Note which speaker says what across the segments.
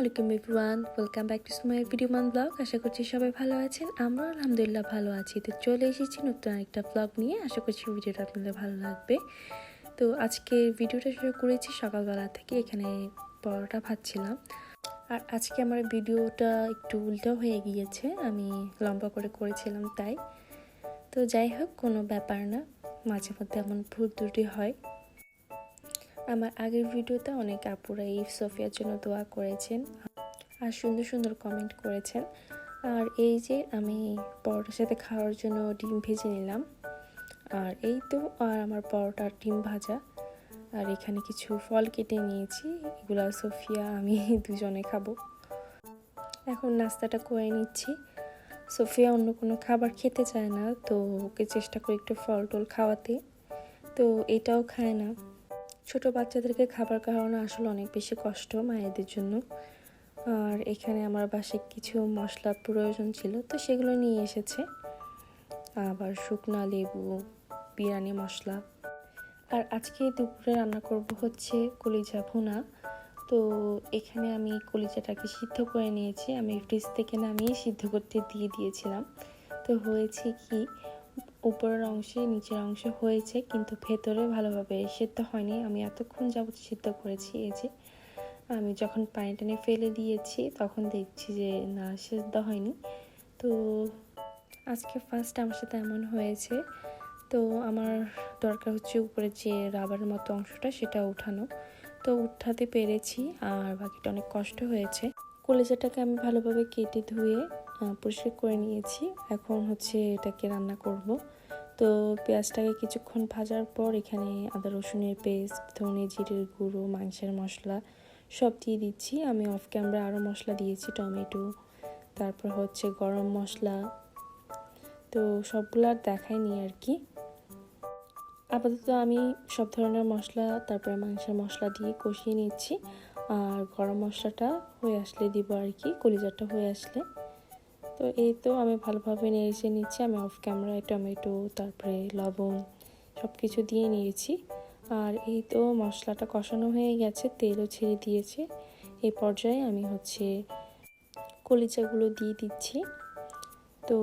Speaker 1: আলাইকুম welcome back to my video মান vlog. আশা করছি সবাই ভালো আছেন আমরা আলহামদুলিল্লাহ ভালো আছি। তো চলে এসেছি নতুন একটা ব্লগ নিয়ে, আশা করছি ভিডিওটা আপনাদের ভালো লাগবে। তো আজকে ভিডিওটা শুরু করেছি সকালবেলা থেকে, এখানে পরোটা ভাজছিলাম। আর আজকে আমার ভিডিওটা একটু উল্টো হয়ে গিয়েছে, আমি লম্বা করে করেছিলাম তাই। তো যাই হোক, কোনো ব্যাপার না, মাঝে মধ্যে এমন ভুল ত্রুটি হয়। আমার আগের ভিডিওতে অনেক আপুরা এই সোফিয়ার জন্য দোয়া করেছেন আর সুন্দর সুন্দর কমেন্ট করেছেন। আর এই যে আমি পরোটার সাথে খাওয়ার জন্য ডিম ভেজে নিলাম। আর এই তো, আর আমার পরোটার ডিম ভাজা। আর এখানে কিছু ফল কেটে নিয়েছি। এগুলো সোফিয়া, আমি দুজনে খাব। এখন নাস্তাটা করে নিচ্ছি। সোফিয়া অন্য কোনো খাবার খেতে চায় না, তো ওকে চেষ্টা করি একটু ফল টল খাওয়াতে। তো এটাও খায় না। ছোট বাচ্চাদেরকে খাবার খাওয়ানো আসলে অনেক বেশি কষ্ট মায়েদের জন্য। আর এখানে আমার বাসায় কিছু মশলা প্রয়োজন ছিল, তো সেগুলো নিয়ে এসেছে। আবার শুকনা লেবু, বিরিয়ানি মশলা। আর আজকে দুপুরে রান্না করব হচ্ছে কলিজা ভুনা। তো এখানে আমি কলিজাটাকে সিদ্ধ করে নিয়েছি। আমি ফ্রিজ থেকে নামিয়ে সিদ্ধ করতে দিয়ে দিয়েছিলাম। তো হয়েছে কি, উপরের অংশে নিচের অংশে হয়েছে, কিন্তু ভেতরে ভালোভাবে সেদ্ধ হয়নি। আমি এতক্ষণ যাবত সিদ্ধ করেছি এই যে। আমি যখন পানি টানে ফেলে দিয়েছি, তখন দেখছি যে না, সেদ্ধ হয়নি। তো আজকে ফার্স্ট আমার সাথে এমন হয়েছে তো আমার দরকার হচ্ছে উপরে যে রাবারের মতো অংশটা সেটা উঠানো। তো উঠাতে পেরেছি আর বাকিটা অনেক কষ্ট হয়েছে। কলেজাটাকে আমি ভালোভাবে কেটে ধুয়ে পরিষ্কার করে নিয়েছি। এখন হচ্ছে এটাকে রান্না করব। তো পেঁয়াজটাকে কিছুক্ষণ ভাজার পর এখানে আদা, রসুনের পেস্ট, ধনে জিরের গুঁড়ো, মাংসের মশলা সব দিয়ে দিচ্ছি। আমি অফ ক্যামেরা আরও মশলা দিয়েছি, টমেটো, তারপর হচ্ছে গরম মশলা। তো সবগুলো আর দেখায়নি আর কি। আপাতত আমি সব ধরনের মশলা, তারপরে মাংসের মশলা দিয়ে কষিয়ে নিচ্ছি। আর গরম মশলাটা হয়ে আসলে দিব আর কি, কলিজাটা হয়ে আসলে। তো এই তো আমি ভালোভাবে নেড়েছে নিচ্ছি, আমি অফ ক্যামেরায় টমেটো, তারপরে লবণ সব কিছু দিয়ে নিয়েছি। আর এই তো মশলাটা কষানো হয়ে গেছে, তেলও ছেড়ে দিয়েছে। এই পর্যায়ে আমি হচ্ছে কলিচাগুলো দিয়ে দিচ্ছি। তো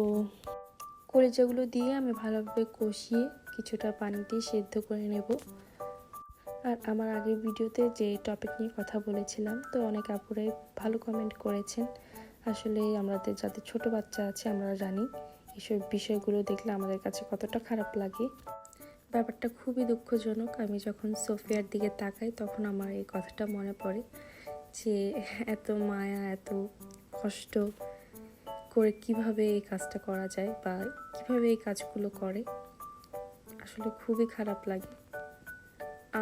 Speaker 1: কলিচাগুলো দিয়ে আমি ভালোভাবে কষিয়ে কিছুটা পানি দিয়ে সেদ্ধ করে নেব। আর আমার আগের ভিডিওতে যে টপিক নিয়ে কথা বলেছিলাম, তো অনেক আপুরাই ভালো কমেন্ট করেছেন। আসলে আমাদের যাদের ছোট বাচ্চা আছে, আমরা জানি এসব বিষয়গুলো দেখলে আমাদের কাছে কতটা খারাপ লাগে। ব্যাপারটা খুবই দুঃখজনক। আমি যখন সোফিয়ার দিকে তাকাই, তখন আমার এই কথাটা মনে পড়ে যে, এত মায়া, এত কষ্ট করে কীভাবে এই কাজটা করা যায় বা কীভাবে এই কাজগুলো করে। আসলে খুবই খারাপ লাগে।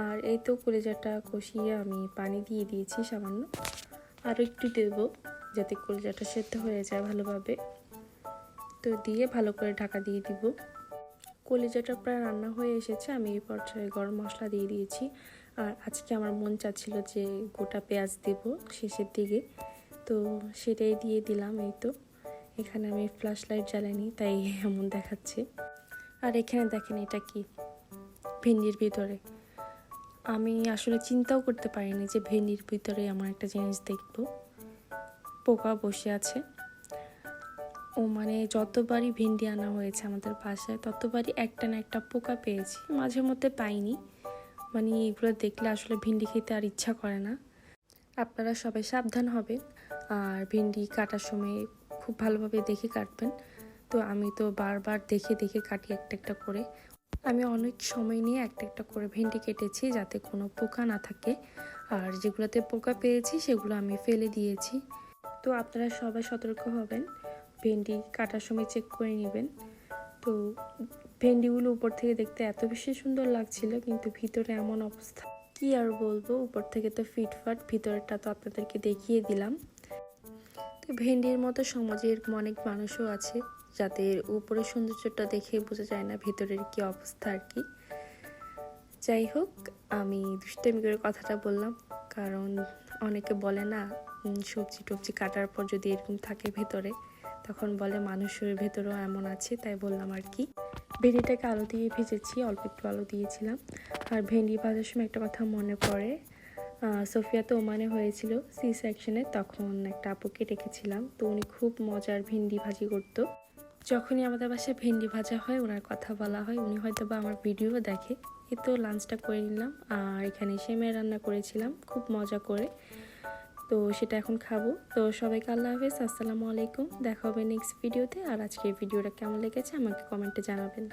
Speaker 1: আর এই তো কলেজাটা কষিয়ে আমি পানি দিয়ে দিয়েছি সামান্য। আরও একটু দেবো যাতে কলিজাটা সেদ্ধ হয়ে যায় ভালোভাবে। তো দিয়ে ভালো করে ঢাকা দিয়ে দিব। কলিজাটা প্রায় রান্না হয়ে এসেছে, আমি এই পর্যায়ে গরম মশলা দিয়ে দিয়েছি। আর আজকে আমার মন চাচ্ছিল যে গোটা পেঁয়াজ দেব শেষের দিকে। তো সেটাই দিয়ে দিলাম এই তো। এখানে আমি ফ্ল্যাশ লাইট জ্বালাইনি, তাই এমন দেখাচ্ছে। আর এখানে দেখেন এটা কি? ভেন্ডির ভিতরে। আমি আসলে চিন্তাও করতে পারিনি যে ভেন্ডির ভিতরে আমার একটা জিনিস দেখব। পোকা বসে আছে। ও মানে যতবারই ভেন্ডি আনা হয়েছে আমাদের বাসায়, ততবারই একটা না একটা পোকা পেয়েছি। মাঝে মধ্যে পাইনি। মানে এগুলো দেখলে আসলে ভেন্ডি খেতে আর ইচ্ছা করে না। আপনারা সবাই সাবধান হবেন। আর ভেন্ডি কাটার সময় খুব ভালোভাবে দেখে কাটবেন। তো আমি তো বারবার দেখে দেখে কাটি একটা একটা করে। আমি অনেক সময় নিয়ে একটা একটা করে ভেন্ডি কেটেছি যাতে কোনো পোকা না থাকে। আর যেগুলোতে পোকা পেয়েছি সেগুলো আমি ফেলে দিয়েছি। তো আপনারা সবাই সতর্ক হবেন। ভেন্ডি কাটার সময় চেক করে নেবেন। তো ভেন্ডিগুলো উপর থেকে দেখতে এত বেশি সুন্দর লাগছিল, কিন্তু ভিতরে এমন অবস্থা। কি আর বলব, উপর থেকে তো ফিটফাট, ভিতরটা তো আপনাদেরকে দেখিয়ে দিলাম। তো ভেন্ডির মতো সমাজে এরকম অনেক মানুষও আছে। যাদের উপরে সৌন্দর্যটা দেখে বোঝা যায় না ভেতরের কি অবস্থা আর কি। যাই হোক, আমি দুষ্টামি করে কথাটা বললাম, কারণ অনেকে বলে না সবজি টবজি কাটার পর যদি এরকম থাকে ভেতরে, তখন বলে মানুষের ভেতরেও এমন আছে, তাই বললাম আর কি। ভেন্ডিটাকে আলু দিয়ে ভেজেছি, অল্প একটু আলু দিয়েছিলাম। আর ভেন্ডি ভাজার সময় একটা কথা মনে পড়ে। সোফিয়া তো ওমানে হয়েছিল সি সেকশনে তখন একটা আপুকে ডেকেছিলাম, তো উনি খুব মজার ভেন্ডি ভাজি করতো। যখনই আমাদের বাসায় ভেন্ডি ভাজা হয়, ওনার কথা বলা হয়, উনি হয়তো বা আমার ভিডিও দেখে। এই তো লাঞ্চটা করে নিলাম, আর এখানে সেমের রান্না করেছিলাম, খুব মজা করে। তো সেটা এখন খাব। তো সবাইকে আল্লাহ হাফেজ, আসসালামু আলাইকুম। দেখা হবে নেক্সট ভিডিওতে আর আজকে ভিডিওটা কেমন লেগেছে আমাকে কমেন্টে জানাবেন।